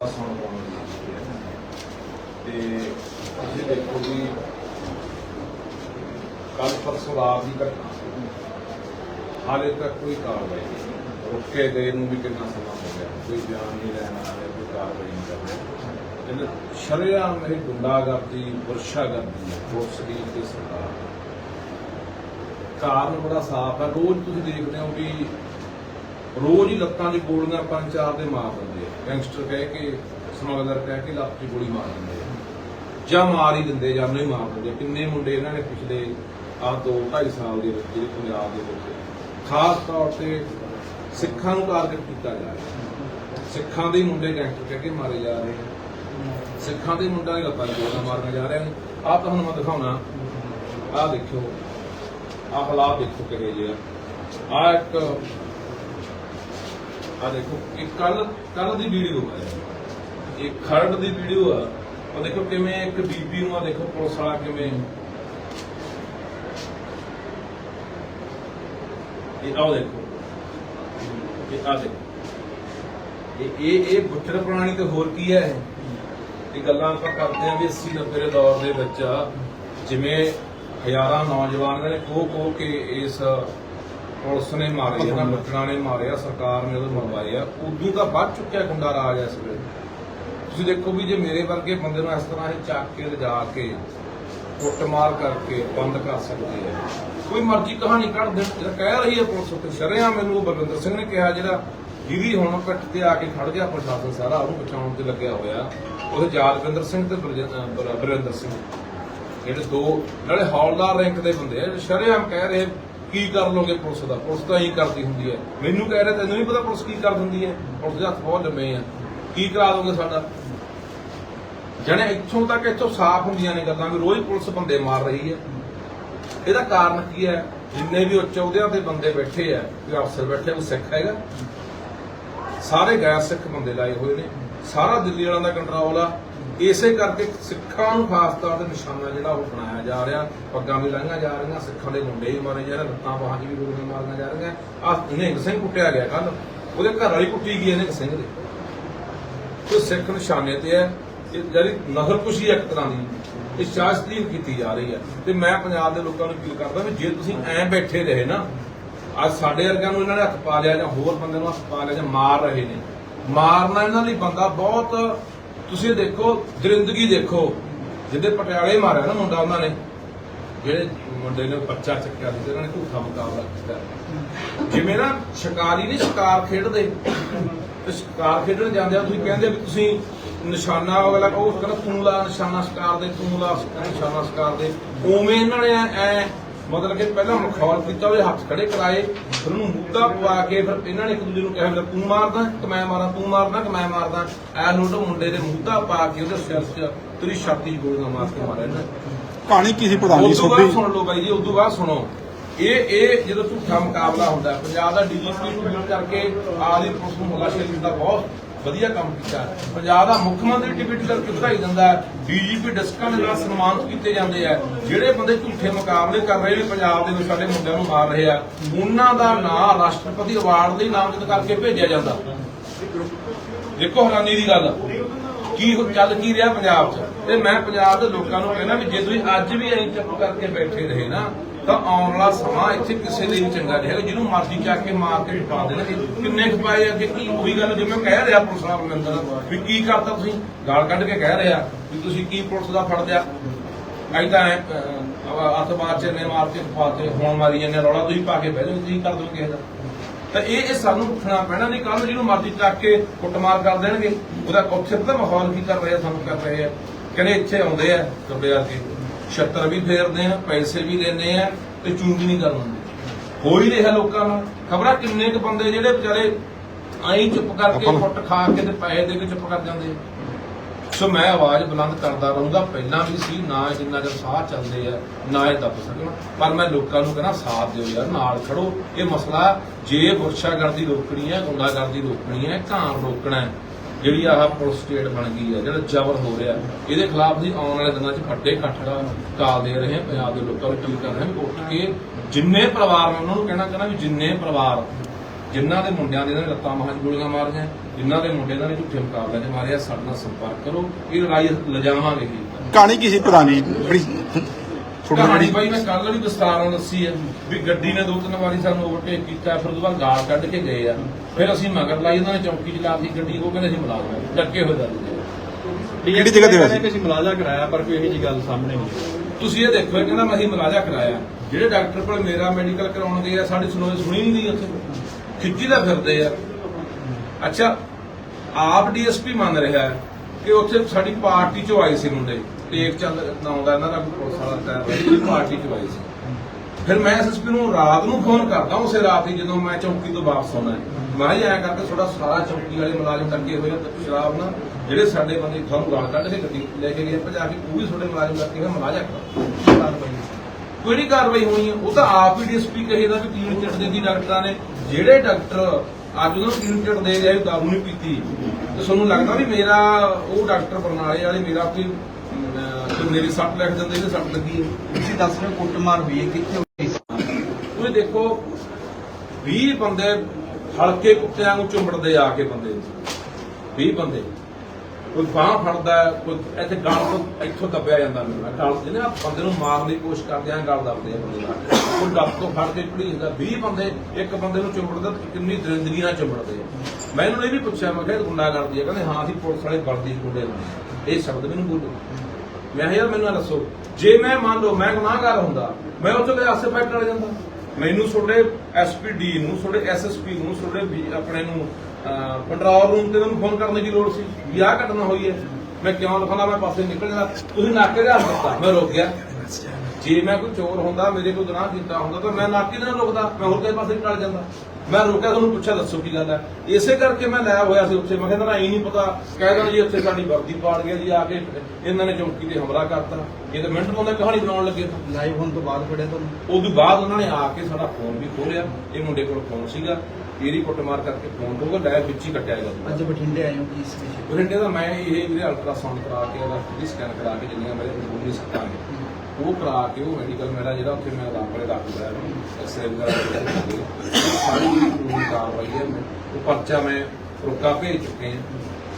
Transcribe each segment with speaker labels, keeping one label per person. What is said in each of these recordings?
Speaker 1: ਸੁਣ ਪਾਉਣ ਤੇ ਤੁਸੀਂ ਦੇਖੋ ਵੀ ਕੱਲ ਪਰਸੋਂ ਰਾਤ ਦੀ ਘਟਨਾ ਸੀ। ਹਾਲੇ ਤੱਕ ਕੋਈ ਕਾਰਵਾਈ ਨਹੀਂ ਰੁਕੇ ਗਏ ਨੂੰ ਵੀ ਕਿੰਨਾ ਸਮਾਂ ਹੋ ਗਿਆ। ਕੋਈ ਬਿਆਨ ਨਹੀਂ ਲੈਣ ਵਾਲੇ ਕੋਈ ਕਾਰਵਾਈ ਨਹੀਂ ਕਰ ਰਿਹਾ। ਇਹਨੇ ਸ਼ਰਿਆਮ ਇਹ ਗੁੰਡਾਗਰਦੀ, ਵਰਸ਼ਾਗਰਦੀ ਹੈ, ਪੁਲਿਸ ਦੀ ਤੇ ਸਰਕਾਰ ਦੀ। ਕਾਰਨ ਬੜਾ ਸਾਫ਼ ਹੈ। ਰੋਜ਼ ਤੁਸੀਂ ਦੇਖਦੇ ਹੋ ਵੀ ਰੋਜ਼ ਹੀ ਲੱਤਾਂ 'ਚ ਗੋਲੀਆਂ ਪੰਜ ਚਾਰ ਦੇ ਮਾਰ ਦਿੰਦੇ ਆ। ਗੈਂਗਸਟਰ ਕਹਿ ਕੇ, ਸਮਗਲਰ ਕਹਿ ਕੇ ਲੱਤ 'ਚ ਗੋਲੀ ਮਾਰ ਦਿੰਦੇ ਆ। ਜਾਂ ਮਾਰ ਹੀ ਦਿੰਦੇ, ਜਾਂ ਨਹੀਂ ਮਾਰ ਦਿੰਦੇ ਕਿੰਨੇ ਮੁੰਡੇ ਇਹਨਾਂ ਨੇ ਪਿਛਲੇ ਆਹ ਦੋ 2.5 ਸਾਲ ਦੇ ਵਿੱਚ ਜਿਹੜੇ ਪੰਜਾਬ ਦੇ ਵਿੱਚ ਖਾਸ ਤੌਰ ਤੇ ਸਿੱਖਾਂ ਨੂੰ ਟਾਰਗੇਟ ਕੀਤਾ ਜਾ ਰਿਹਾ। ਸਿੱਖਾਂ ਦੇ ਮੁੰਡੇ ਗੈਂਗਸਟਰ ਕਹਿ ਕੇ ਮਾਰੇ ਜਾ ਰਹੇ ਆ। ਸਿੱਖਾਂ ਦੇ ਮੁੰਡਿਆਂ ਦੇ ਲੱਤਾਂ 'ਚ ਗੋਲੀਆਂ ਮਾਰੀਆਂ ਜਾ ਰਹੇ ਨੇ। ਆਹ ਤੁਹਾਨੂੰ ਮੈਂ ਦਿਖਾਉਣਾ। ਆਹ ਦੇਖਿਓ। ਆਹ ਹਾਲਾਤ ਦੇਖੋ ਕਿਹੋ ਜਿਹੇ ਆ। ਆਹ ਇੱਕ ਆ ਦੇਖੋ, ਇਹ ਕੱਲ ਕੱਲ ਦੀ ਵੀਡੀਓ ਹੈ ਇਹ ਖਰੜ ਦੀ ਵੀਡੀਓ ਆ। ਉਹ ਦੇਖੋ ਕਿਵੇਂ ਇੱਕ ਬੀਬੀ ਨੂੰ ਆ ਦੇਖੋ, ਪੁਲਿਸ ਵਾਲਾ ਕਿਵੇਂ। ਇਹ ਆਓ ਦੇਖੋ। ਇਹ ਆ ਦੇਖੋ। ਇਹ ਇਹ ਇਹ ਬੁੱਟਰ ਪ੍ਰਾਣੀ ਤੇ ਹੋਰ ਕੀ ਹੈ? ਇਹ ਗੱਲਾਂ ਆਪਾਂ ਕਰਦੇ ਆਂ ਵੀ 80 90 ਦੇ ਦੌਰ ਦੇ ਵਿੱਚ ਜਿਵੇਂ ਹਜ਼ਾਰਾਂ ਨੌਜਵਾਨਾਂ ਨੇ ਕੋ ਕੋ ਕੇ ਇਸ ਪੁਲਿਸ ਨੇ ਮਾਰੇ, ਇਹਨਾਂ ਲੁੱਟਣਾ ਨੇ ਮਾਰਿਆ, ਸਰਕਾਰ ਨੇ ਉਹਨੂੰ ਮਰਵਾਏ ਆ। ਉਦੋਂ ਤਾਂ ਵੱਧ ਚੁੱਕਿਆ ਗੁੰਡਾ ਰਾਜ ਇਸ ਵੇਲੇ। ਤੁਸੀਂ ਦੇਖੋ ਵੀ ਜੇ ਮੇਰੇ ਵਰਗੇ ਬੰਦੇ ਨੂੰ ਇਸ ਤਰ੍ਹਾਂ ਇਹ ਚੱਕ ਕੇ ਲਿਜਾ ਕੇ ਕੁੱਟਮਾਰ ਕਰਕੇ ਬੰਦ ਕਰ ਸਕਦੇ ਆ। ਕੋਈ ਮਰਜ਼ੀ ਕਹਾਣੀ ਕੱਢ ਦੇ ਕਹਿ ਰਹੀ ਹੈ ਪੁਲਿਸ ਉੱਤੇ ਸ਼ਰਿਆਂ ਮੈਨੂੰ ਉਹ ਬਲਵਿੰਦਰ ਸਿੰਘ ਨੇ ਕਿਹਾ, ਜਿਹੜਾ ਜਿਹਦੀ ਹੁਣ ਪਿੱਠ ਤੇ ਆ ਕੇ ਖੜ ਗਿਆ, ਪ੍ਰਸ਼ਾਸਨ ਸਾਰਾ ਉਹਨੂੰ ਬਚਾਉਣ ਤੇ ਲੱਗਿਆ ਹੋਇਆ। ਉਹ ਜਾਦਵਿੰਦਰ ਸਿੰਘ ਤੇ ਬਲਵਿੰਦਰ ਸਿੰਘ। ਜਿਹੜੇ ਦੋ ਨਾਲੇ ਹੌਲਦਾਰ ਰੈਂਕ ਦੇ ਬੰਦੇ ਆ ਸ਼ਰਿਆਮ ਕਹਿ ਰਹੇ ਕੀ ਕਰ ਲੋਗੇ ਪੁਲਿਸ ਦਾ? ਪੁਲਿਸ ਤਾਂ ਹੀ ਕਰਦੀ ਹੁੰਦੀ ਹੈ। ਮੈਨੂੰ ਕਹਿ ਰਹੇ ਤੈਨੂੰ ਨਹੀਂ ਪਤਾ ਪੁਲਿਸ ਕੀ ਕਰ ਦਿੰਦੀ ਹੈ। ਪੁਲਿਸ ਦੇ ਹੱਥ ਬਹੁਤ ਲੰਮੇ ਆ। ਕੀ ਕਰਾ ਦੋਗੇ ਸਾਡਾ? ਜਣੇ ਇੱਥੋਂ ਤੱਕ ਇੱਥੋਂ ਸਾਫ਼ ਹੁੰਦੀਆਂ ਨੇ ਗੱਲਾਂ ਵੀ ਰੋਜ਼ ਪੁਲਿਸ ਬੰਦੇ ਮਾਰ ਰਹੀ ਹੈ। ਇਹਦਾ ਕਾਰਨ ਕੀ ਹੈ? ਜਿੰਨੇ ਵੀ ਉੱਚ ਅਹੁਦਿਆਂ ਤੇ ਬੰਦੇ ਬੈਠੇ ਆ ਕੋਈ ਅਫਸਰ ਬੈਠੇ ਉਹ ਸਿੱਖ ਹੈਗਾ। ਸਾਰੇ ਗੈਰ ਸਿੱਖ ਬੰਦੇ ਲਾਏ ਹੋਏ ਨੇ। ਸਾਰਾ ਦਿੱਲੀ ਵਾਲਿਆਂ ਦਾ ਕੰਟਰੋਲ ਆ। ਇਸੇ ਕਰਕੇ ਸਿੱਖਾਂ ਨੂੰ ਖਾਸ ਤੌਰ ਤੇ ਨਿਸ਼ਾਨਾ ਜਿਹੜਾ ਉਹ ਬਣਾਇਆ ਜਾ ਰਿਹਾ। ਪੱਗਾਂ ਵੀ ਲਾਈਆਂ ਜਾ ਰਹੀਆਂ, ਸਿੱਖਾਂ ਦੇ ਮੁੰਡੇ ਵੀ ਮਾਰੇ ਜਾ ਰਹੇ, ਲੱਤਾਂ ਬਾਹਾਂ 'ਚ ਵੀ ਗੋਲੀਆਂ ਮਾਰੀਆਂ ਜਾ ਰਹੀਆਂ। ਆ ਨਿਹੰਗ ਸਿੰਘ ਕੁੱਟਿਆ ਗਿਆ ਕੱਲ ਉਹਦੇ ਘਰ ਵਾਲੀ ਕੁੱਟੀ ਗਈ ਨਿਹੰਗ ਸਿੰਘ ਦੇ। ਕੋਈ ਸਿੱਖ ਨਿਸ਼ਾਨੇ ਤੇ ਹੈ, ਇਹ ਜਿਹੜੀ ਨਸਲ ਕੁਸ਼ੀ ਇੱਕ ਤਰ੍ਹਾਂ ਦੀ, ਇਹ ਸ਼ਾਸਤਰੀ ਕੀਤੀ ਜਾ ਰਹੀ ਹੈ। ਤੇ ਮੈਂ ਪੰਜਾਬ ਦੇ ਲੋਕਾਂ ਨੂੰ ਅਪੀਲ ਕਰਦਾ ਵੀ ਜੇ ਤੁਸੀਂ ਐਂ ਬੈਠੇ ਰਹੇ ਨਾ, ਅੱਜ ਸਾਡੇ ਵਰਗਿਆਂ ਨੂੰ ਇਹਨਾਂ ਨੇ ਹੱਥ ਪਾ ਲਿਆ ਜਾਂ ਹੋਰ ਬੰਦੇ ਨੂੰ ਹੱਥ ਪਾ ਲਿਆ ਜਾਂ ਮਾਰ ਰਹੇ ਨੇ। ਮਾਰਨਾ ਇਹਨਾਂ ਲਈ ਬੰਦਾ ਬਹੁਤ ਤੁਸੀਂ ਦੇਖੋ, ਦਰਿੰਦਗੀ ਦੇਖੋ। ਜਿਹਦੇ ਪਟਿਆਲੇ ਮਾਰਿਆ ਨਾ ਮੁੰਡਾ ਉਹਨਾਂ ਨੇ, ਜਿਹੜੇ ਮੁੰਡੇ ਨੇ ਬੱਚਾ ਚੱਕਿਆ ਸੀ, ਉਹਨਾਂ ਨੇ ਝੂਠਾ ਮੁਕਾਬਲਾ ਕੀਤਾ। ਜਿਵੇਂ ਨਾ ਸ਼ਿਕਾਰੀ ਨਹੀਂ ਸ਼ਿਕਾਰ ਖੇਡਦੇ, ਤੇ ਸ਼ਿਕਾਰ ਖੇਡਣ ਜਾਂਦੇ ਆ, ਤੁਸੀਂ ਕਹਿੰਦੇ ਵੀ ਤੁਸੀਂ ਨਿਸ਼ਾਨਾ ਅਗਲਾ ਉਹ ਕਹਿੰਦਾ ਤੂੰ ਲਾ, ਨਿਸ਼ਾਨਾ ਸ਼ਿਕਾਰ ਦੇ, ਤੂੰ ਲਾ, ਨਿਸ਼ਾਨਾ ਸ਼ਿਕਾਰ ਦੇ। ਉਵੇਂ ਇਹਨਾਂ ਨੇ ਐ ਮਤਲਬ ਕਿ ਪਹਿਲਾਂ ਮਖੌਲ ਕੀਤਾ ਉਹਦੇ ਹੱਥ ਖੜੇ ਕਰਾਏ ਫਿਰ ਉਹਨੂੰ ਮੁੱਦਾ ਪਵਾ ਕੇ ਫਿਰ ਇਹਨਾਂ ਨੇ ਇੱਕ ਦੂਜੇ ਨੂੰ ਕਿਹਾ ਵੀ ਤੂੰ ਮਾਰਦਾ ਕਿ ਮੈਂ ਮਾਰਾਂ ਤੂੰ ਮਾਰਦਾ ਕਿ ਮੈਂ ਮਾਰਦਾ। ਐ ਨੋਟ ਮੁੰਡੇ ਦੇ ਮੁੱਦਾ ਪਾ ਕੇ ਉਹਦੇ ਸਿਰ 'ਚ ਤੇਰੀ ਛਾਤੀ 'ਚ ਗੋਲੀਆਂ ਮਾਰ ਕੇ ਮਾਰਿਆ ਇਹਨਾਂ ਨੇ।
Speaker 2: ਕਹਾਣੀ ਕੀ ਸੀ ਪ੍ਰਧਾਨ ਜੀ
Speaker 1: ਉਸ ਤੋਂ ਬਾਅਦ
Speaker 2: ਤੁਹਾਡੀ
Speaker 1: ਸੁਣ ਲਓ ਬਾਈ ਜੀ ਤੋਂ ਬਾਅਦ ਸੁਣੋ। ਇਹ ਇਹ ਜਦੋਂ ਝੂਠਾ ਮੁਕਾਬਲਾ ਹੁੰਦਾ ਪੰਜਾਬ ਦਾ ਡੀਜੀਪੀ ਨੂੰ ਮਿਲ ਕਰਕੇ ਆਲੀ ਪੁਲਿਸ ਨੂੰ ਮੁਲਾਸ਼ੇ ਦਾ ਬਹੁਤ ਵਧੀਆ ਕੰਮ ਕੀਤਾ ਪੰਜਾਬ ਦਾ ਮੁੱਖ ਮੰਤਰੀ ਟਿਕਟ ਕਰਕੇ ਵਧਾਈ ਦਿੰਦਾ ਡੀਜੀਪੀ ਡਿਸਕਾਂ ਦੇ ਨਾਲ ਸਨਮਾਨਿਤ ਕੀਤੇ ਜਾਂਦੇ ਆ। ਜਿਹੜੇ ਬੰਦੇ ਝੂਠੇ ਮੁਕਾਬਲੇ ਕਰ ਰਹੇ ਨੇ, ਪੰਜਾਬ ਦੇ ਸਾਡੇ ਮੁੰਡਿਆਂ ਨੂੰ ਮਾਰ ਰਹੇ ਆ। ਉਹਨਾਂ ਦਾ ਨਾਂ ਰਾਸ਼ਟਰਪਤੀ ਅਵਾਰਡ ਲਈ ਨਾਮਜ਼ਦ ਕਰਕੇ ਭੇਜਿਆ ਜਾਂਦਾ। ਦੇਖੋ ਹੈਰਾਨੀ ਦੀ ਗੱਲ। ਕੀ ਚੱਲ ਕੀ ਰਿਹਾ ਪੰਜਾਬ 'ਚ? ਤੇ ਮੈਂ ਪੰਜਾਬ ਦੇ ਲੋਕਾਂ ਨੂੰ ਕਹਿੰਦਾ ਵੀ ਜੇ ਤੁਸੀਂ ਅੱਜ ਵੀ ਐਂ ਚੁੱਪ ਕਰਕੇ ਬੈਠੇ ਰਹੇ ਨਾ ਤਾਂ ਆਉਣ ਵਾਲਾ ਸਮਾਂ ਇੱਥੇ ਕਿਸੇ ਲਈ ਵੀ ਚੰਗਾ ਨਹੀਂ ਹੈਗਾ, ਜਿਹਨੂੰ ਮਰਜ਼ੀ ਚੱਕ ਕੇ ਮਾਰ ਕੇ ਪਾ ਦੇਣਗੇ ਕਿੰਨੇ ਖਪਾਏ ਅੱਗੇ? ਕੀ ਉਹੀ ਗੱਲ ਜਿਵੇਂ ਕਹਿ ਰਿਹਾ ਪੁਲਿਸ ਵਾਲਾ ਬੰਦਰ ਵੀ ਕੀ ਕਰਤਾ ਤੁਸੀਂ? ਗਾਲ ਕੱਢ ਕੇ ਕਹਿ ਰਿਹਾ ਵੀ ਤੁਸੀਂ ਕੀ ਪੁਲਿਸ ਦਾ ਫੜ ਲਿਆ ਅਈ ਤਾਂ ਅਤਬਾਰ ਚ ਨੇ ਮਾਰ ਕੇ ਫਾਤੇ ਹੁਣ ਮਾਰੀ ਜਾਂਦੇ ਰੌਲਾ ਤੁਸੀਂ ਪਾ ਕੇ ਬਹਿ ਜਾਓ, ਤੁਸੀਂ ਕਰ ਦੋਗੇ ਇਹਦਾ ਤਾਂ ਇਹ ਇਹ ਸਾਨੂੰ ਉੱਠਣਾ ਪੈਣਾ ਨਹੀਂ ਕੱਲ ਜਿਹਨੂੰ ਮਰਜ਼ੀ ਚੱਕ ਕੇ ਕੁੱਟਮਾਰ ਕਰ ਦੇਣਗੇ, ਉਹਦਾ ਉੱਥੇ ਪਤਾ ਮਾਹੌਲ ਕੀ ਕਰ ਰਹੇ ਸਾਨੂੰ ਕਰ ਰਹੇ ਆ। ਕਹਿੰਦੇ ਇੱਥੇ ਆਉਂਦੇ ਆ ਤੁਹਾਡੇ ਆ ਕੇ। ਛੱਤਰ ਵੀ ਫੇਰਦੇ ਆ, ਪੈਸੇ ਵੀ ਲੈਂਦੇ ਆ ਤੇ ਚੁੰਗੀ ਨਹੀਂ ਕਰਨ ਦਿੰਦੇ ਹੋ ਹੀ ਰਿਹਾ ਲੋਕਾਂ ਨਾਲ। ਖਬਰਾਂ ਕਿੰਨੇ ਕੁ ਬੰਦੇ ਜਿਹੜੇ ਵਿਚਾਰੇ ਆਈ ਚੁੱਪ ਕਰਕੇ ਕੁੱਟ ਖਾ ਕੇ ਤੇ ਪੈਸੇ ਦੇ ਕੇ ਚੁੱਪ ਕਰ ਜਾਂਦੇ ਸੋ ਮੈਂ ਆਵਾਜ਼ ਬੁਲੰਦ ਕਰਦਾ ਰਹੂੰਗਾ। ਪਹਿਲਾਂ ਵੀ ਸੀ ਨਾ ਜਿੰਨਾ ਚਿਰ ਸਾਹ ਚੱਲਦੇ ਆ ਨਾ ਇਹ ਦੱਬ ਸਕਣ। ਪਰ ਮੈਂ ਲੋਕਾਂ ਨੂੰ ਕਹਿੰਦਾ ਸਾਥ ਦਿਓ ਯਾਰ ਨਾਲ ਖੜੋ। ਇਹ ਮਸਲਾ ਜੇ ਗੁਰਸ਼ਾਗਰਦੀ ਰੋਕਣੀ ਹੈ ਗੁੰਡਾਗਰਦੀ ਰੋਕਣੀ ਹੈ ਘਾਣ ਰੋਕਣਾ ਹੈ। ਜਿਹੜੀ ਆਹ ਪੁਲਿਸ ਸਟੇਟ ਬਣ ਗਈ ਹੈ ਜਿਹੜਾ ਜ਼ਬਰ ਹੋ ਰਿਹਾ ਇਹਦੇ ਖਿਲਾਫ ਦੀ ਆਉਣ ਵਾਲੇ ਦਿਨਾਂ 'ਚ ਵੱਡੇ ਇਕੱਠ ਦਾ ਕਾਲ ਦੇ ਰਹੇ ਹਾਂ ਪੰਜਾਬ ਦੇ ਲੋਕਾਂ ਨੂੰ ਅਪੀਲ ਕਰ ਰਹੇ ਹਾਂ ਵੀ ਉੱਠ ਕੇ ਜਿੰਨੇ ਪਰਿਵਾਰ ਨੇ ਉਹਨਾਂ ਨੂੰ ਕਹਿਣਾ ਚਾਹੁੰਦਾ ਵੀ ਜਿੰਨੇ ਪਰਿਵਾਰ ਜਿਨ੍ਹਾਂ ਦੇ ਮੁੰਡਿਆਂ ਦੇ ਇਹਨਾਂ ਨੇ ਲੱਤਾਂ ਮਹਾਂ 'ਚ ਗੋਲੀਆਂ ਮਾਰੀਆਂ ਜਿਨ੍ਹਾਂ ਦੇ ਮੁੰਡੇ ਇਹਨਾਂ ਨੇ ਝੂਠੇ ਮੁਕਾਬਲੇ 'ਚ ਮਾਰਿਆ ਸਾਡੇ ਨਾਲ ਸੰਪਰਕ ਕਰੋ ਇਹ ਲੜਾਈ ਲਿਜਾਵਾਂਗੇ
Speaker 2: ਕਹਾਣੀ ਕੀ ਸੀ ਪੁਰਾਣੀ? ਬੜੀ
Speaker 1: ਕਹਾਣੀ ਬਾਈ ਮੈਂ ਕੱਲ ਵਾਲੀ ਵਿਸਤਾਰ ਨਾਲ ਦੱਸੀ ਹੈ ਵੀ ਗੱਡੀ ਨੇ ਦੋ ਤਿੰਨ ਵਾਰੀ ਸਾਨੂੰ ਓਵਰਟੇਕ ਕੀਤਾ ਫਿਰ ਉਹਦੇ ਬਾਅਦ ਗਾਲ ਕੱਢ ਕੇ ਗਏ ਆ। ਫਿਰ ਅਸੀਂ ਮਗਰ ਲਾਈ ਉਹਨਾਂ ਨੇ ਚੌਕੀ ਚ ਲਾਤੀ ਗੱਡੀ ਉਹ ਕਹਿੰਦੇ ਅਸੀਂ ਮੁਲਾਜ਼ਮ ਡੱਕੇ ਹੋਏ ਦਰਦ
Speaker 2: ਕਿਹੜੀ ਜਗ੍ਹਾ ਤੇ ਹੋਇਆ ਸੀ?
Speaker 3: ਕਿ ਅਸੀਂ ਮਲਾਜਾ ਕਰਾਇਆ ਪਰ ਕੋਈ ਇਹੋ ਜੀ ਗੱਲ ਸਾਹਮਣੇ ਨਹੀਂ।
Speaker 1: ਤੁਸੀਂ ਇਹ ਦੇਖੋ ਇਹ ਕਹਿੰਦਾ ਮੈਂ ਅਸੀਂ ਮਲਾਜਾ ਕਰਾਇਆ। ਜਿਹੜੇ ਡਾਕਟਰ ਕੋਲ ਮੇਰਾ ਮੈਡੀਕਲ ਕਰਾਉਣ ਗਏ ਆ ਸਾਡੀ ਸੁਣੋਈ ਸੁਣੀ ਨਹੀਂ ਗਈ ਉੱਥੇ। ਖਿੱਚੀ ਦਾ ਫਿਰਦੇ ਆ। ਅੱਛਾ ਆਪ ਡੀਐਸਪੀ ਮੰਨ ਰਿਹਾ ਹੈ ਕਿ ਉੱਥੇ ਸਾਡੀ ਪਾਰਟੀ ਚੋਂ ਆਏ ਸੀ ਮੁੰਡੇ। ਟੇਕ ਚੰਦ ਨਾਮ ਦਾ ਇਹਨਾਂ ਦਾ ਕੋਈ ਪੁਲਿਸ ਵਾਲਾ ਟਾਇਰ ਪਾਰਟੀ ਚੋਂ ਆਏ ਸੀ। ਫਿਰ ਮੈਂ ਐਸਐਸਪੀ ਨੂੰ ਰਾਤ ਨੂੰ ਫੋਨ ਕਰਦਾ ਉਸੇ ਰਾਤ ਹੀ ਜਦੋਂ ਮੈਂ ਚੌਕੀ ਤੋਂ ਵਾਪਸ ਆਉਣਾ ਹੈ ਮੈਂ ਐਂ ਕਰਕੇ ਥੋੜਾ ਸਾਰਾ ਚੌਕੀ ਵਾਲੇ ਮੁਲਾਜ਼ਮ ਲੱਗੇ ਹੋਏ ਆ ਤੇ ਸ਼ਰਾਬ ਨਾਲ ਜਿਹੜੇ ਸਾਡੇ ਬੰਦੇ ਤੁਹਾਨੂੰ ਗਾਲ ਕੱਢ ਕੇ ਗੱਡੀ ਲੈ ਕੇ ਗਏ ਭਜਾ ਕੇ ਉਹ ਵੀ ਤੁਹਾਡੇ ਮੁਲਾਜ਼ਮ ਲੱਗੇ ਹੋਏ ਮਲਾਜਾ ਕੋਈ ਕਾਰਵਾਈ ਹੋਣੀ ਉਹ ਤਾਂ ਆਪ ਹੀ ਡੀਐਸਪੀ ਕਹੇਦਾ ਵੀ ਕਲੀਨ ਚਿੱਟ ਦੇ ਦੀ ਡਾਕਟਰਾਂ ਨੇ। ਜਿਹੜੇ ਡਾਕਟਰ ਅੱਜ ਉਹਨਾਂ ਕਲੀਨ ਚਿੱਟ ਦੇ ਰਹੇ ਦਾਰੂ ਨਹੀਂ ਪੀਤੀ ਤੇ ਤੁਹਾਨੂੰ ਲੱਗਦਾ ਵੀ ਮੇਰਾ ਉਹ ਡਾਕਟਰ ਬਰਨਾਲੇ ਵਾਲੇ ਮੇਰਾ ਕੋਈ ਮੇਰੀ ਸੱਟ ਲਿਖ ਦਿੰਦੇ ਨੇ ਸੱਟ ਲੱਗੀ
Speaker 3: ਤੁਸੀਂ ਦੱਸ ਰਹੇ ਕੁੱਟਮਾਰ ਹੋਈ ਹੈ ਕਿੱਥੇ ਹੋਈ? ਸੀ
Speaker 1: ਦੇਖੋ 20 ਬੰਦੇ ਹਲਕੇ ਕੁੱਤਿਆਂ ਨੂੰ ਚੁੰਮੜਦੇ ਆ ਕੇ ਬੰਦੇ 20 ਬੰਦੇ। ਕੋਈ ਬਾਹ ਫੜਦਾ, ਕੋਈ ਇੱਥੇ ਗਲ ਤੋਂ ਇੱਥੋਂ ਦੱਬਿਆ ਜਾਂਦਾ ਮੈਨੂੰ ਗਲ ਜਿਹਨੇ ਆ ਬੰਦੇ ਨੂੰ ਮਾਰਨ ਦੀ ਕੋਸ਼ਿਸ਼ ਕਰਦੇ ਆ ਗਲ ਦੱਬਦੇ ਆ ਬੰਦੇ ਦਾ ਕੋਈ ਡੱਬ ਤੋਂ ਫੜ ਕੇ ਘੜੀਸਦਾ 20 ਬੰਦੇ, ਇੱਕ ਬੰਦੇ ਨੂੰ ਚੁੰਮੜਦਾ ਕਿੰਨੀ ਦਰਿੰਦਗੀ ਨਾਲ ਚੁੰਮੜਦੇ ਆ। ਮੈਂ ਇਹਨੂੰ ਇਹ ਵੀ ਪੁੱਛਿਆ, ਮੈਂ ਕਿਹਾ ਗੁੰਡਾ ਕਰਦੀ ਹੈ ਕਹਿੰਦੇ, ਹਾਂ, ਅਸੀਂ ਪੁਲਿਸ ਵਾਲੇ ਵਰਦੀ ਗੁੰਡੇ ਨੇ ਇਹ ਸ਼ਬਦ ਮੈਨੂੰ ਬੋਲੋ ਮੈਂ ਕਿਹਾ, ਯਾਰ ਮੈਨੂੰ ਦੱਸੋ, ਜੇ ਮੈਂ ਮੰਨ ਲਓ, ਮੈਂ ਗੁਨਾਹਗਾਰ ਹੁੰਦਾ, ਮੈਂ ਉਹ ਦੇ ਆਸੇ ਫਾਈਟ ਕਰ ਜਾਂਦਾ। ਮੈਨੂੰ ਤੁਹਾਡੇ ਐਸਪੀਡੀ ਨੂੰ, ਤੁਹਾਡੇ ਐਸਐਸਪੀ ਨੂੰ, ਤੁਹਾਡੇ ਵੀ- ਆਪਣੇ ਨੂੰ ਕੰਟਰੋਲ ਰੂਮ ਤੇ ਮੈਨੂੰ ਫੋਨ ਕਰਨ ਦੀ ਲੋੜ ਸੀ? ਵੀ ਆਹ ਘਟਨਾ ਹੋਈ ਹੈ। ਮੈਂ ਕਿਉਂ ਲਿਖਾਂਦਾ ਮੈਂ ਪਾਸੇ ਨਿਕਲ ਜਾਂਦਾ ਤੁਸੀਂ ਨਾਕੇ ਦੇ ਹੱਥ ਦਿੱਤਾ, ਮੈਂ ਰੁਕ ਗਿਆ। ਜੇ ਮੈਂ ਕੋਈ ਚੋਰ ਹੁੰਦਾ ਮੇਰੇ ਕੋਈ ਗੁਨਾਹ ਕੀਤਾ ਹੁੰਦਾ ਤਾਂ ਮੈਂ ਨਾਕੇ ਨਾਲ ਰੁਕਦਾ ਮੈਂ ਹੋਰ ਕਿਸੇ ਪਾਸੇ ਨਿਕਲ ਜਾਂਦਾ। ਮੈਂ ਰੁਕਿਆ ਤੁਹਾਨੂੰ ਪੁੱਛਿਆ ਦੱਸੋ ਕੀ ਗੱਲ ਹੈ। ਇਸੇ ਕਰਕੇ ਮੈਂ ਲਾਇਆ ਹੋਇਆ ਸੀ ਉੱਥੇ। ਮੈਂ ਕਹਿੰਦਾ ਇਹ ਨਹੀਂ ਪਤਾ। ਕਹਿ ਦੇਣਾ ਜੀ ਉੱਥੇ ਸਾਡੀ ਵਰਦੀ ਪਾੜ ਗਿਆ ਜੀ ਆ ਕੇ। ਇਹਨਾਂ ਨੇ ਚੌਕੀ ਤੇ ਹਮਲਾ ਕਰਤਾ। ਇਹ ਤਾਂ ਮਿੰਟ ਪਾਉਂਦੇ ਕਹਾਣੀ ਬਣਾਉਣ ਲੱਗੇ। ਤਾਂ
Speaker 3: ਲਾਈਵ ਹੋਣ ਤੋਂ ਬਾਅਦ ਫੜਿਆ ਤੁਹਾਨੂੰ?
Speaker 1: ਉਦੋਂ ਬਾਅਦ ਉਹਨਾਂ ਨੇ ਆ ਕੇ ਸਾਡਾ ਫੋਨ ਵੀ ਖੋਲਿਆ ਇਹ ਮੁੰਡੇ ਕੋਲ ਫੋਨ ਸੀਗਾ। ਇਹਦੀ ਕੁੱਟਮਾਰ ਕਰਕੇ ਫੋਨ ਤੋਂ ਡਾਇਰ ਵਿੱਚ ਹੀ ਕੱਟਿਆ ਗਿਆ।
Speaker 3: ਅੱਜ ਬਠਿੰਡੇ ਆਏ ਹੋ ਕੀ ਇਸ
Speaker 1: ਬਰਿੰਡੇ ਦਾ ਮੈਂ ਇਹ ਵੀਰੇ ਅਲਟਰਾਸਾਊਂਡ ਕਰਾ ਕੇ ਫਿਜ਼ੀ ਸਕੈਨ ਕਰਾ ਕੇ ਜਿੰਨੀਆਂ ਮੇਰੇ ਅੰਦਰੂਨੀ ਸੱਟਾਂ ਨੇ। ਉਹ ਕਰਾ ਕੇ ਉਹ ਮੈਡੀਕਲ ਮੇਰਾ ਜਿਹੜਾ ਉੱਥੇ ਮੈਂ ਦਾਖਲੇ ਦਾਖਲ ਕਰਾਇਆ ਨੂੰ ਐਕਸਰੇ ਵਗੈਰਾ ਕਰਕੇ ਸਾਰੀ ਕਾਨੂੰਨੀ ਕਾਰਵਾਈ ਹੈ ਮੈਂ, ਉਹ ਪਰਚਾ ਮੈਂ ਰੁਕਾ ਭੇਜ ਚੁੱਕੇ ਹਾਂ।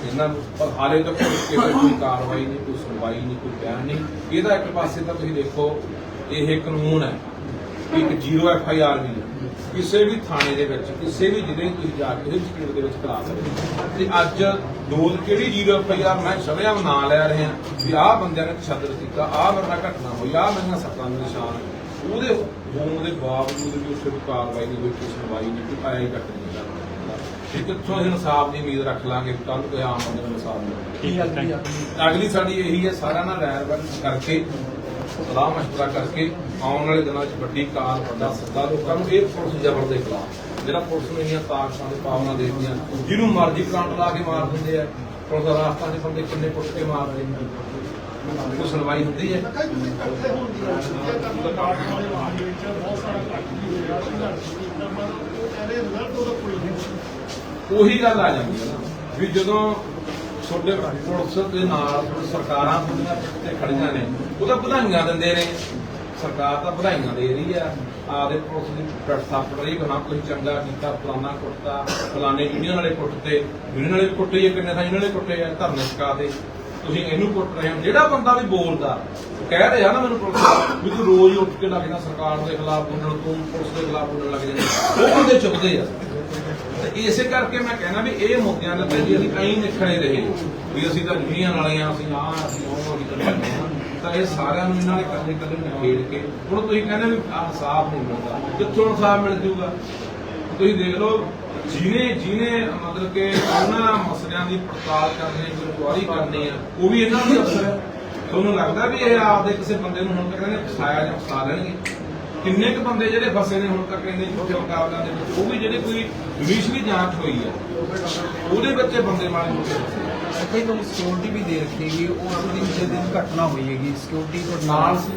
Speaker 1: ਇਹਨਾਂ ਨੂੰ, ਪਰ ਹਾਲੇ ਤੱਕ ਕੋਈ ਕਾਰਵਾਈ ਨਹੀਂ, ਕੋਈ ਸੁਣਵਾਈ ਨਹੀਂ, ਕੋਈ ਬਿਆਨ ਨਹੀਂ। ਇਹਦਾ ਇੱਕ ਪਾਸੇ ਤਾਂ ਤੁਸੀਂ ਦੇਖੋ, ਇਹ ਕਾਨੂੰਨ ਹੈ। ਕਿ ਇੱਕ ਜ਼ੀਰੋ ਐਫ ਆਈ ਆਰ ਵੀ ਹੈ। ਕਿਸੇ ਵੀ ਥਾਣੇ ਦੇ ਵਿੱਚ ਕਿਸੇ ਵੀ ਜ਼ਿਲ੍ਹੇ ਤੁਸੀਂ ਜਾ ਕੇ ਉਸ ਸਟੇਟ ਦੇ ਵਿੱਚ ਕਰਾ। ਸਕਦੇ। ਤੇ ਅੱਜ ਦੋ ਕਿਹੜੀ ਜ਼ੀਰੋ ਐਫ ਆਈ ਆਰ ਮੈਂ ਸ਼ਰਿਆਮ ਨਾਂ ਲੈ ਰਹੇ ਵੀ ਆਹ ਬੰਦਿਆਂ ਨੇ ਤਸ਼ੱਦਦ ਕੀਤਾ ਆਹ ਮੇਰੇ ਨਾਲ ਘਟਨਾ ਹੋਈ ਆਹ ਮੇਰੀਆਂ ਸੱਤਾਂ ਦੇ ਨਿਸ਼ਾਨ। ਉਹਦੇ ਹੋਣ ਦੇ ਬਾਵਜੂਦ ਵੀ ਉੱਥੇ ਕੋਈ ਕਾਰਵਾਈ ਨਹੀਂ ਹੋਈ ਕੋਈ ਸੁਣਵਾਈ ਨਹੀਂ ਕੋਈ ਆਇਆ ਹੀ ਕੱਟ ਨਹੀਂ ਕਰਦਾ ਇਹ ਕਿੱਥੋਂ ਇਨਸਾਫ ਦੀ ਉਮੀਦ ਰੱਖ ਲਾਂਗੇ? ਕੱਲ ਕੋਈ ਆਮ ਬੰਦੇ ਨੂੰ ਇਨਸਾਫ ਮਿਲੇ ਅਗਲੀ ਸਾਡੀ ਇਹੀ ਹੈ ਸਾਰਿਆਂ ਨਾਲ ਵਰਤ ਕਰਕੇ ਸਲਾਹ ਮਸ਼ਵਰਾ ਕਰਕੇ ਆਉਣ ਵਾਲੇ ਦਿਨਾਂ 'ਚ ਵੱਡੀ ਕਾਰ ਵੱਡਾ ਸੱਦਾ ਲੋਕਾਂ ਨੂੰ, ਇਹ ਪੁਲਿਸ ਜ਼ਬਰ ਦੇ ਖਿਲਾਫ। ਜਿਹੜਾ ਪੁਲਿਸ ਨੂੰ ਇੰਨੀਆਂ ਤਾਕਤਾਂ ਦੇ ਪਾਵਨਾ ਦੇਦੀਆਂ, ਜਿਹਨੂੰ ਮਰਜ਼ੀ ਪਲਾਂਟ ਲਾ ਕੇ ਮਾਰ ਦਿੰਦੇ ਆ, ਪੁਲਿਸ ਦਾ ਰਾਸਤਾ ਦੇ ਬੰਦੇ ਕਿੰਨੇ ਪੁੱਟ ਕੇ ਮਾਰਦੇ ਨੇ। ਕੋਈ ਸੁਣਵਾਈ ਹੁੰਦੀ ਹੈ? ਉਹੀ ਗੱਲ ਆ ਜਾਂਦੀ ਹੈ ਨਾ, ਵੀ ਜਦੋਂ ਤੁਹਾਡੇ ਪੁਲਿਸ ਦੇ ਨਾਲ ਸਰਕਾਰਾਂ ਤੁਹਾਡੀਆਂ ਤੇ ਖੜੀਆਂ ਨੇ ਉਹ ਵਧਾਈਆਂ ਦਿੰਦੇ ਨੇ। ਸਰਕਾਰ ਤਾਂ ਵਧਾਈਆਂ ਦੇ ਰਹੀ ਆ। ਆਦੇ ਪੁਲਿਸ ਦੀ ਪਿੱਠ ਥਾਪੜ ਰਹੀ ਕਿ ਕੋਈ ਚੰਗਾ ਕੀਤਾ, ਫਲਾਨਾ ਕੁੱਟਤਾ ਫਲਾਣੇ ਯੂਨੀਅਨ ਵਾਲੇ ਕੁੱਟਤੇ ਯੂਨੀਅਨ ਵਾਲੇ ਕੁੱਟੇ ਜਾਂ ਕਿੰਨੇ ਥਾਂ ਯੂਨੀਅਨ ਵਾਲੇ ਕੁੱਟੇ ਆ, ਧਰਨੇ ਚਕਾ ਦੇ ਤੁਸੀਂ ਇਹਨੂੰ ਕੁੱਟ ਰਹੇ ਹੋ, ਜਿਹੜਾ ਬੰਦਾ ਵੀ ਬੋਲਦਾ ਕਹਿ ਰਿਹਾ ਨਾ ਮੈਨੂੰ ਪੁਲਿਸ ਵੀ ਤੂੰ ਰੋਜ਼ ਉੱਠ ਕੇ ਲੱਗਦਾ ਸਰਕਾਰ ਦੇ ਖਿਲਾਫ ਬੋਲਣ ਤੂੰ, ਪੁਲਿਸ ਦੇ ਖਿਲਾਫ ਬੋਲਣ ਲੱਗ ਜਾਂਦਾ ਉਹ ਬੰਦੇ ਚੁੱਕਦੇ ਆ? ਇਸੇ ਕਰਕੇ ਮੈਂ ਕਹਿਣਾ ਵੀ ਇਹ ਮੁੱਦਿਆਂ ਦੇ ਤੇ ਜਿਹੜੀ ਕਈ ਨਿਖੜੇ ਰਹੇ। ਵੀ ਅਸੀਂ ਤਾਂ ਦੁਨੀਆ ਵਾਲੇ ਅਸੀਂ ਆ ਅਸੀਂ ਉਹ, ਅਸੀਂ ਕਰਦੇ ਤਾਂ ਇਹ ਸਾਰਿਆਂ ਨੂੰ ਇਹਨਾਂ ਨੇ ਕੱਲੇ ਕੱਲੇ ਨਿਖੇੜ ਕੇ, ਹੁਣ ਤੁਸੀਂ ਕਹਿੰਦੇ ਵੀ ਆਹ ਸਾਫ਼ ਨਹੀਂ ਮਿਲਦਾ। ਕਿੱਥੋਂ ਇਨਸਾਫ ਮਿਲ ਜੂਗਾ? ਤੁਸੀਂ ਦੇਖ ਲਓ, ਜਿਹਨੇ ਜਿਹਨੇ ਮਤਲਬ ਕਿ ਉਹਨਾਂ ਮਸਲਿਆਂ ਦੀ ਪੜਤਾਲ ਕਰਨੀ ਹੈ ਕਰਨੀ ਆ ਉਹ ਵੀ ਇਹਨਾਂ ਦੀ ਅਫਸਰ ਹੈ। ਤੁਹਾਨੂੰ ਲੱਗਦਾ ਵੀ ਇਹ ਆਪਦੇ ਕਿਸੇ ਬੰਦੇ ਨੂੰ ਹੁਣ ਤੱਕ ਇਹਨੇ ਫਸਾਇਆ ਜਾਂ ਫਸਾ ਲੈਣਗੇ? ਕਿੰਨੇ ਕੁ ਬੰਦੇ ਜਿਹੜੇ ਫਸੇ ਨੇ ਹੁਣ ਤੱਕ ਇਹਨੇ ਝੂਠੇ ਮੁਕਾਬਲਿਆਂ ਦੇ ਵਿੱਚ, ਉਹ ਵੀ ਜਿਹੜੇ ਕੋਈ ਜੁਡੀਸ਼ਰੀ ਜਾਂਚ ਹੋਈ ਹੈ, ਉਹਦੇ ਵਿੱਚ ਇਹ ਬੰਦੇ ਮਾਰੇ ਹੋ ਗਏ
Speaker 3: ਅੱਗੇ ਸਿਕਿਉਰਿਟੀ ਵੀ ਦੇ ਰੱਖੀ ਹੈਗੀ ਉਸ ਦਿਨ, ਜਿਸ ਦਿਨ ਘਟਨਾ ਹੋਈ ਹੈਗੀ ਸਿਕਿਉਰਿਟੀ ਤੁਹਾਡੇ
Speaker 1: ਨਾਲ ਸੀ।